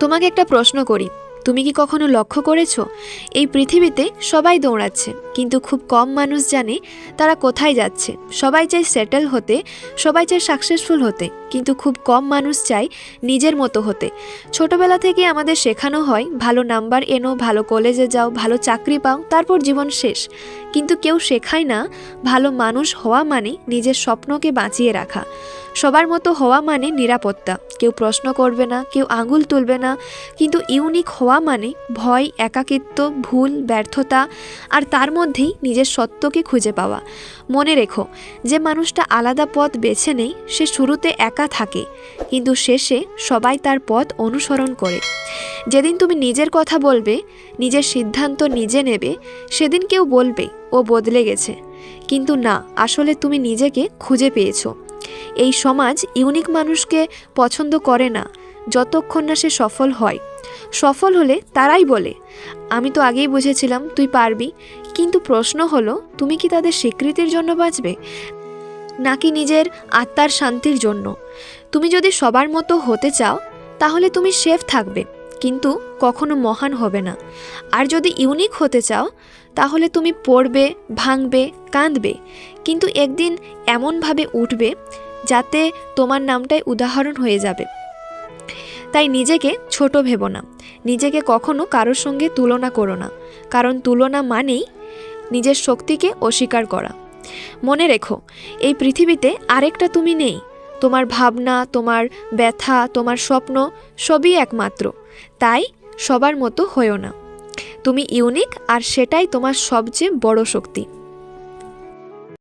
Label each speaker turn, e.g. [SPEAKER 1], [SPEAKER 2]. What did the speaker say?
[SPEAKER 1] তোমাকে একটা প্রশ্ন করি, তুমি কি কখনো লক্ষ্য করেছ? এই পৃথিবীতে সবাই দৌড়াচ্ছে, কিন্তু খুব কম মানুষ জানে তারা কোথায় যাচ্ছে। সবাই চায় সেটেল হতে, সবাই চায় সাকসেসফুল হতে, কিন্তু খুব কম মানুষ চায় নিজের মতো হতে। ছোটবেলা থেকে আমাদের শেখানো হয়, ভালো নাম্বার এনো, ভালো কলেজে যাও, ভালো চাকরি পাও, তারপর জীবন শেষ। কিন্তু কেউ শেখায় না, ভালো মানুষ হওয়া মানে নিজের স্বপ্নকে বাঁচিয়ে রাখা। সবার মতো হওয়া মানে নিরাপত্তা। কেউ প্রশ্ন করবে না, কেউ আঙুল তুলবে না, কিন্তু ইউনিক হওয়া মানে ভয়, একাকিত্ব, ভুল, ব্যর্থতা, আর তার মধ্যেই নিজের সত্যকে খুঁজে পাওয়া। মনে রেখো, যে মানুষটা আলাদা পথ বেছে নেই, সে শুরুতে একা থাকে, কিন্তু শেষে সবাই তার পথ অনুসরণ করে। যেদিন তুমি নিজের কথা বলবে, নিজের সিদ্ধান্ত নিজে নেবে, সেদিন কেউ বলবে, ও বদলে গেছে। কিন্তু না, আসলে তুমি নিজেকে খুঁজে পেয়েছ। এই সমাজ ইউনিক মানুষকে পছন্দ করে না, যতক্ষণ না সে সফল হয়। সফল হলে তারাই বলে, আমি তো আগেই বুঝেছিলাম তুই পারবি, কিন্তু প্রশ্ন হলো, তুমি কি তাদের স্বীকৃতির জন্য বাঁচবে, নাকি নিজের আত্মার শান্তির জন্য? তুমি যদি সবার মতো হতে চাও, তাহলে তুমি সেফ থাকবে, কিন্তু কখনো মহান হবে না। আর যদি ইউনিক হতে চাও, তাহলে তুমি পড়বে, ভাঙবে, কাঁদবে, কিন্তু একদিন এমনভাবে উঠবে যাতে তোমার নামটাই উদাহরণ হয়ে যাবে। তাই নিজেকে ছোট ভেবো না। নিজেকে কখনো কারোর সঙ্গে তুলনা করো না। কারণ তুলনা মানেই নিজের শক্তিকে অস্বীকার করা। মনে রেখো, এই পৃথিবীতে আরেকটা তুমি নেই। তোমার ভাবনা, তোমার ব্যথা, তোমার স্বপ্ন সবই একমাত্র। তাই সবার মতো হয়েও না। তুমি ইউনিক আর সেটাই তোমার সবচেয়ে বড় শক্তি।